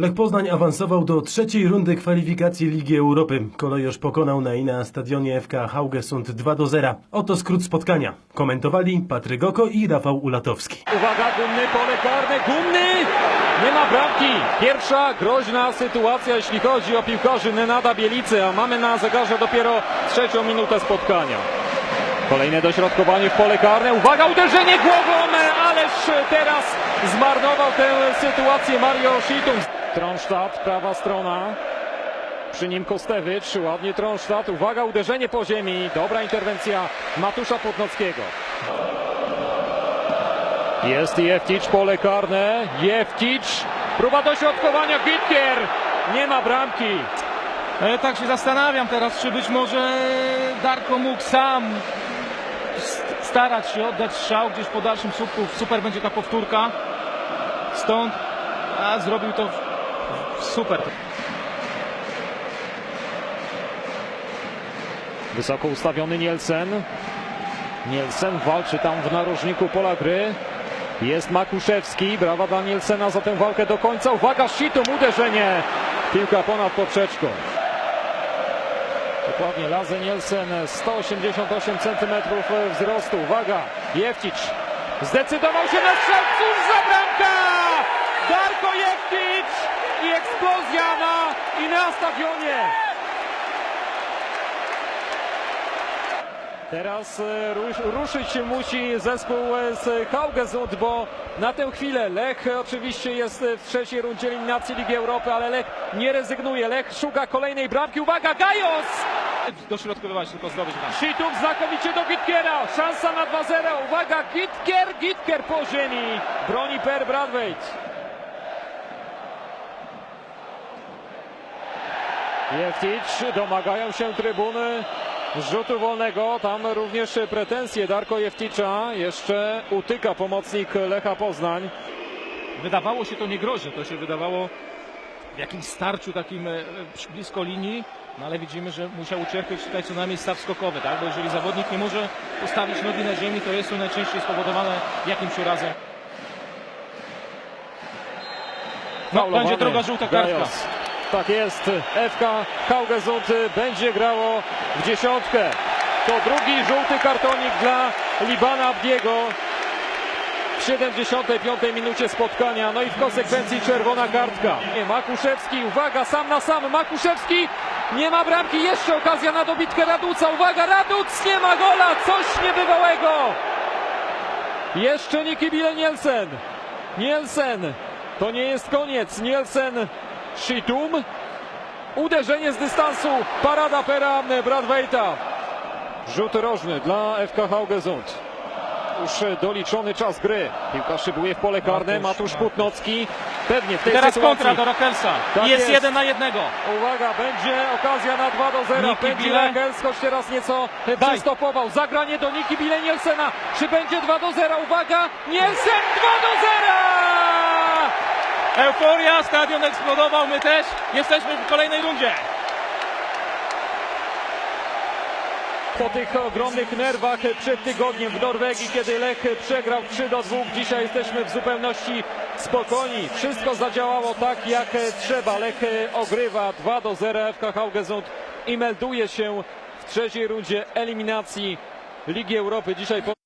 Lech Poznań awansował do trzeciej rundy kwalifikacji Ligi Europy. Kolejorz pokonał na na stadionie FK Haugesund 2 do 0. Oto skrót spotkania. Komentowali Patryk Oko i Rafał Ulatowski. Uwaga, gumny, pole karne, gumny! Nie ma bramki. Pierwsza groźna sytuacja, jeśli chodzi o piłkarzy Nenada Bielicy, a mamy na zegarze dopiero trzecią minutę spotkania. Kolejne dośrodkowanie w pole karne. Uwaga, uderzenie głową, ależ teraz zmarnował tę sytuację Mario Schitum. Tronstadt, prawa strona. Przy nim Kostewicz, ładnie Tronstadt. Uwaga, uderzenie po ziemi. Dobra interwencja Matusza Podnockiego. Jest Jefticz, pole karne. Jefticz, próba dośrodkowania, Gitkier. Nie ma bramki. E, tak się zastanawiam teraz, czy być może Darko mógł sam starać się oddać strzał gdzieś po dalszym słupku. Super będzie ta powtórka. Stąd, a zrobił to super. Wysoko ustawiony Nielsen. Nielsen walczy tam w narożniku pola gry. Jest Makuszewski. Brawa dla Nielsena za tę walkę do końca. Uwaga, Situm, uderzenie. Piłka ponad poprzeczką. Dokładnie, Laze Nielsen, 188 cm wzrostu. Uwaga, Jewcicz zdecydował się na strzał. Cóż za bramka! Darko Jewcicz i eksplozja na Stadionie. Teraz e, rusz, ruszyć musi zespół e, z Haugesund, bo na tę chwilę Lech oczywiście jest e, w trzeciej rundzie eliminacji Ligi Europy, ale Lech nie rezygnuje. Lech szuka kolejnej bramki. Uwaga, Gajos! Dośrodkowywać tylko zdobyć bramkę. Situm znakomicie do Gitkiera. Szansa na 2-0. Uwaga, Gitkier, Gitkier po ziemi. Broni Per Bradweit. Jeftic, domagają się trybuny rzutu wolnego. Tam również pretensje Darko Jefticza. Jeszcze utyka pomocnik Lecha Poznań. Wydawało się to niegroźne, to się wydawało w jakimś starciu takim e, blisko linii, no ale widzimy, że musiał ucierpieć tutaj co najmniej staw skokowy, tak? Bo jeżeli zawodnik nie może postawić nogi na ziemi, to jest to najczęściej spowodowane jakimś urazem. No, będzie droga żółta kartka. Tak jest. FK Haugesund będzie grało w dziesiątkę. To drugi żółty kartonik dla Libana Abdiego w 75 minucie spotkania. No i w konsekwencji czerwona kartka. Nie, Makuszewski, uwaga, sam na sam. Makuszewski nie ma bramki. Jeszcze okazja na dobitkę Raduca. Uwaga, Raduc nie ma gola. Coś niebywałego. Jeszcze Niki Bile Nielsen. Nielsen. To nie jest koniec. Nielsen Shitum. Uderzenie z dystansu. Parada pera Bradweita. Rzut rożny dla FK Haugesund. Już doliczony czas gry. Piłka szybuje w pole karne. Matusz. Putnocki. Pewnie w tej Teraz sytuacji. kontra do Rakelsa. Tak jest, jest. jeden na jednego. Uwaga, będzie okazja na 2 do 0. Niki Będzie Bile. Choć teraz nieco e, Daj. przystopował. Zagranie do Niki Bile Nielsena. Czy będzie 2 do 0? Uwaga, Nielsen 2 do 0! Euforia, stadion eksplodował, my też. Jesteśmy w kolejnej rundzie. Po tych ogromnych nerwach przed tygodniem w Norwegii, kiedy Lech przegrał 3 do 2, dzisiaj jesteśmy w zupełności spokojni. Wszystko zadziałało tak jak trzeba. Lech ogrywa 2 do 0 FK Haugesund i melduje się w trzeciej rundzie eliminacji Ligi Europy. Dzisiaj po...